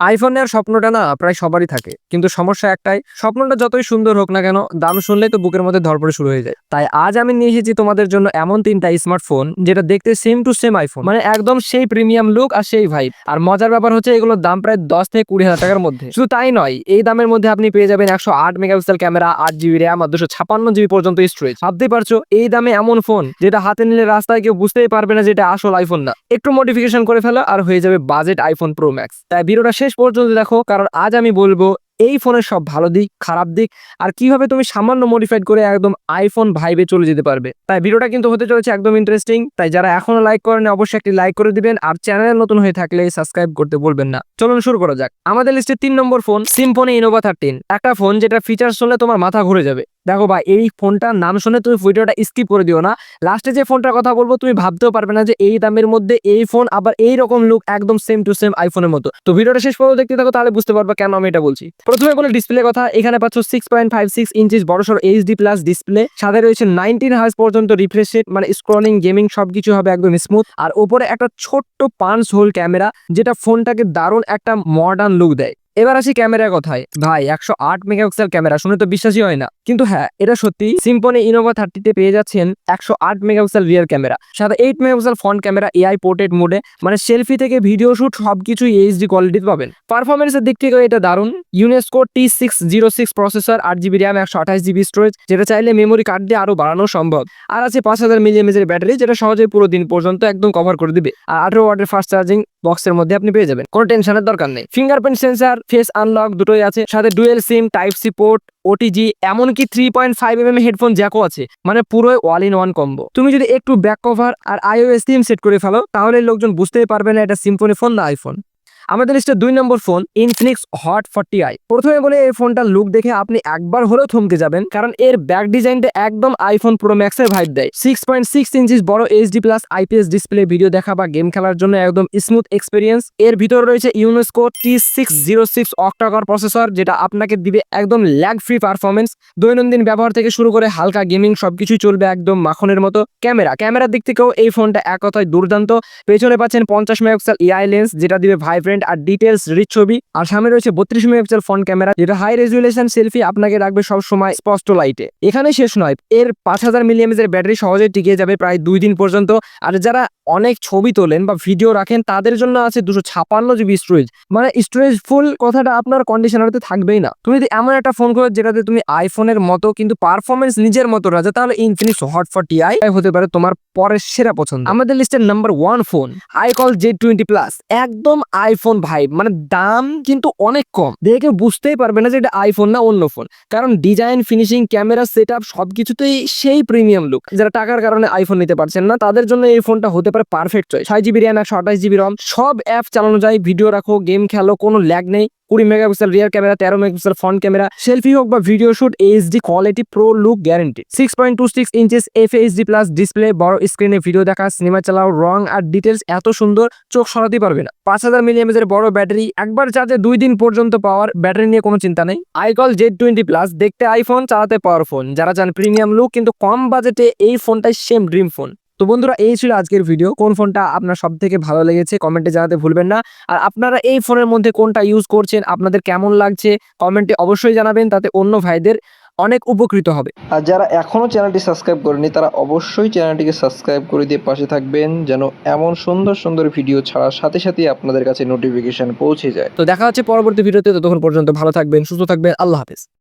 IPhone নেওয়ার স্বপ্নটা না প্রায় সবারই থাকে। কিন্তু সমস্যা একটাই, স্বপ্নটা যতই সুন্দর হোক না কেন, দাম শুনলেই তো বুকের মধ্যে ধরপড়ে শুরু হয়ে যায়। তাই আজ আমি নিয়ে এসেছি তোমাদের জন্য এমন তিনটা স্মার্টফোন, যেটা দেখতে সেম টু সেম আইফোন মানে একদম সেই প্রিমিয়াম লুক আর সেই ভাইব আর মজার ব্যাপার হচ্ছে এগুলোর দাম প্রায় দশ থেকে কুড়ি হাজার টাকার মধ্যে। শুধু তাই নয়, এই দামের মধ্যে আপনি পেয়ে যাবেন একশো আট মেগাপিক্সেল ক্যামেরা, আট জিবি র্যাম আর দুশো ছাপান্ন জিবি পর্যন্ত স্টোরেজ ভাবতেই পারছ, এই দামে এমন ফোন যেটা হাতে নিলে রাস্তায় কেউ বুঝতেই পারবে না যেটা আসল আইফোন না। একটু মডিফিকেশন করে ফেলো আর হয়ে যাবে বাজেট আইফোন প্রো ম্যাক্স তাই ভিডিওটা শেষ পর্যন্ত দেখো, কারণ আজ আমি বলব, এই ফোনের সব ভালো দিক, খারাপ দিক, আর কীভাবে তুমি সামান্য মডিফাইড করে একদম আইফোন ভাইবে চলে যেতে পারবে। তাই ভিডিওটা কিন্তু হতে চলেছে একদম ইন্টারেস্টিং তাই যারা এখনও লাইক করেন অবশ্যই একটি লাইক করে দিবেন, আর চ্যানেল নতুন হয়ে থাকলে সাবস্ক্রাইব করতে বলবেন না। চলুন শুরু করা যাক। আমাদের লিস্টে তিন number phone Symphony Innova thirteen একটা ফোন যেটা ফিচার শুনলে তোমার মাথা ঘুরে যাবে। দেখো ভাই, এই ফোনটার নাম শুনে তুমি ভিডিওটা স্কিপ করে দিও না। লাস্টে যে ফোনটার কথা বলব, তুমি ভাবতেও পারবে না যে এই দামের মধ্যে এই ফোন আবার এই রকম লুক একদম সেম টু সেম আইফোনের মতো। তো ভিডিওটা শেষ পর্যন্ত দেখতে থাকো, তাহলে বুঝতে পারবে কেন আমি এটা বলছি। প্রথমে বলে ডিসপ্লে কথা, এখানে পাচ্ছ six point five six inches বড়সড় এইচডি প্লাস ডিসপ্লে সাথে রয়েছে নাইনটিন হার্স পর্যন্ত রিফ্রেশ মানে স্ক্রলিং গেমিং সবকিছু হবে একদম স্মুথ আর ওপরে একটা ছোট্ট পাঁচ হোল ক্যামেরা যেটা ফোনটাকে দারুণ একটা মডার্ন লুক দেয়। এবার আসি ক্যামেরার কথায়। ভাই, একশো আট মেগাপিক্সেল ক্যামেরা, শুনে তো বিশ্বাসই হয় না। কিন্তু হ্যাঁ এটা সত্যি সিম্পনি ইনোভা থার্টিতে পেয়ে যাচ্ছেন একশো আট মেগাপিক্সেল রিয়ার ক্যামেরা সাথে eight megapixel front camera AI portrait মোডে মানে সেলফি থেকে ভিডিও শুট সবকিছুই এইচডি কোয়ালিটিতে পাবেন। পারফরমেন্সের দিক থেকে এটা দারুণ। Unisoc T six zero six processor আট জিবি র্যাম একশো আঠাশ জিবি স্টোরেজ যেটা চাইলে মেমোরি কার্ড দিয়ে আরও বাড়ানো সম্ভব। আর আছে পাঁচ হাজার মিলিএমএজের ব্যাটারি যেটা সহজেই পুরো দিন পর্যন্ত একদম কভার করে দিবে। আর আঠারো ওয়াটের ফাস্ট চার্জিং বক্সের মধ্যে আপনি পেয়ে যাবেন। কোনো টেনশনের দরকার নেই। ফিঙ্গারপ্রিন্ট সেন্সার ফেস আনলক দুটোই আছে, সাথে dual SIM, type C port, OTG, এমনকি three point five M M headphone জ্যাকও আছে। মানে পুরোই অল ইন ওয়ান কম্বো তুমি যদি একটু ব্যাক কভার আর আইওএস সিম সেট করে ফেলো, তাহলে লোকজন বুঝতেই পারবে না এটা সিম্ফোনি ফোন না আইফোন আমাদের লিস্টে দুই number phone Infinix Hot forty i প্রথমে বলে এই ফোনটার লুক দেখে আপনি একবার হলেও থমকে যাবেন, কারণ এর ব্যাক ডিজাইনটা একদম আইফোন প্রো ম্যাক্সের ভাইব দেয়। সিক্স পয়েন্ট সিক্স ইঞ্চিস বড় HD plus IPS display video দেখা বা গেম খেলার জন্য একদম স্মুথ এক্সপিরিয়েন্স এর ভিতরে রয়েছে Unisoc T six zero six octacore processor যেটা আপনাকে দিবে একদম ল্যাগ ফ্রি পারফরমেন্স দৈনন্দিন ব্যবহার থেকে শুরু করে হালকা গেমিং সবকিছুই চলবে একদম মাখনের মতো। ক্যামেরা, ক্যামেরার দিক থেকেও এই ফোনটা এক কথায় দুর্দান্ত। পেছনে পাচ্ছেন পঞ্চাশ মেগাপিক্সেল এআই লেন্স যেটা দিবে ভাইব্রেন্ট আর ডিটেলস রিচ ছবি। আর সামনে রয়েছে বত্রিশ মেগাপিক্সেল ফ্রন্ট ক্যামেরা, যেটা হাই রেজুলেশন সেলফি আপনাকে রাখবে সব সময় স্পষ্ট লাইটে এখানে শেষ নয়, এর পাঁচ হাজার মিলিয়ামেজের ব্যাটারি সহজে টিকে যাবে প্রায় দুই দিন পর্যন্ত। আর যারা অনেক ছবি তোলেন বা ভিডিও রাখেন, তাদের জন্য আছে দুশো ছাপান্ন জিবি স্টোরেজ মানে স্টোরেজ ফুল কথাটা আপনার কন্ডিশনারতে থাকবেই না। তুমি যদি এমন একটা ফোন করো যেটাতে তুমি আইফোনের মতো কিন্তু পারফরমেন্স নিজের মতো রাজা তাহলে ইনফিনিক্স হট ফর্টি আই হতে পারে তোমার পরের সেরা পছন্দ। আমাদের লিস্টের number one phone iKall J twenty plus একদম আইফোন ভাইব মানে দাম কিন্তু অনেক কম। দেখে বুঝতেই পারবে না যে এটা আইফোন না অন্য ফোন কারণ design finishing camera set up সবকিছুতেই সেই প্রিমিয়াম লুক যারা টাকার কারণে আইফোন নিতে পারছেন না, তাদের জন্য এই ফোনটা হতে পারে পারফেক্ট চয়েস ছয় জিবি র্যাম একশো আঠাশ জিবি রম সব অ্যাপ চালানো যায়। ভিডিও রাখো গেম খেলো, কোনো ল্যাগ নেই। কুড়ি মেগাপিক্সেল রিয়ার ক্যামেরা তেরো মেগাপিক্সেল ফ্রন্ট ক্যামেরা সেলফি হোক বা video shoot HD quality pro look guarantee six point two six inches F HD plus display বড় স্ক্রিনে ভিডিও দেখা সিনেমা চালাও, রং আর ডিটেলস এত সুন্দর, চোখ সরাতে পারবে না। পাঁচ হাজার মিলিয়ামেজের বড় ব্যাটারি, একবার চার্জে দুই দিন পর্যন্ত পাওয়ার ব্যাটারি নিয়ে কোনো চিন্তা নেই। আইকল জেড টোয়েন্টি প্লাস দেখতে আইফোন চালাতে পাওয়ার ফোন যারা চান প্রিমিয়াম লুক কিন্তু কম বাজেটে এই ফোনটাই সেম ড্রিম ফোন তো বন্ধুরা, এই ছিল আজকের ভিডিও কোন ফোনটা আপনার সব থেকে ভালো লেগেছে কমেন্টে জানাতে ভুলবেন না। আর আপনারা এই ফোনের মধ্যে কোনটা ইউজ করছেন, আপনাদের কেমন লাগছে কমেন্টে অবশ্যই জানাবেন, তাতে অন্য ভাইদের অনেক উপকৃত হবে। আর যারা এখনও চ্যানেলটি সাবস্ক্রাইব করেনি তারা অবশ্যই চ্যানেলটিকে সাবস্ক্রাইব করে দিয়ে পাশে থাকবেন যেন এমন সুন্দর সুন্দর ভিডিও ছাড়ার সাথে সাথে আপনাদের কাছে নোটিফিকেশন পৌঁছে যায়। তো দেখা হচ্ছে পরবর্তী ভিডিওতে ততক্ষণ পর্যন্ত ভালো থাকবেন সুস্থ থাকবেন আল্লাহ হাফেজ।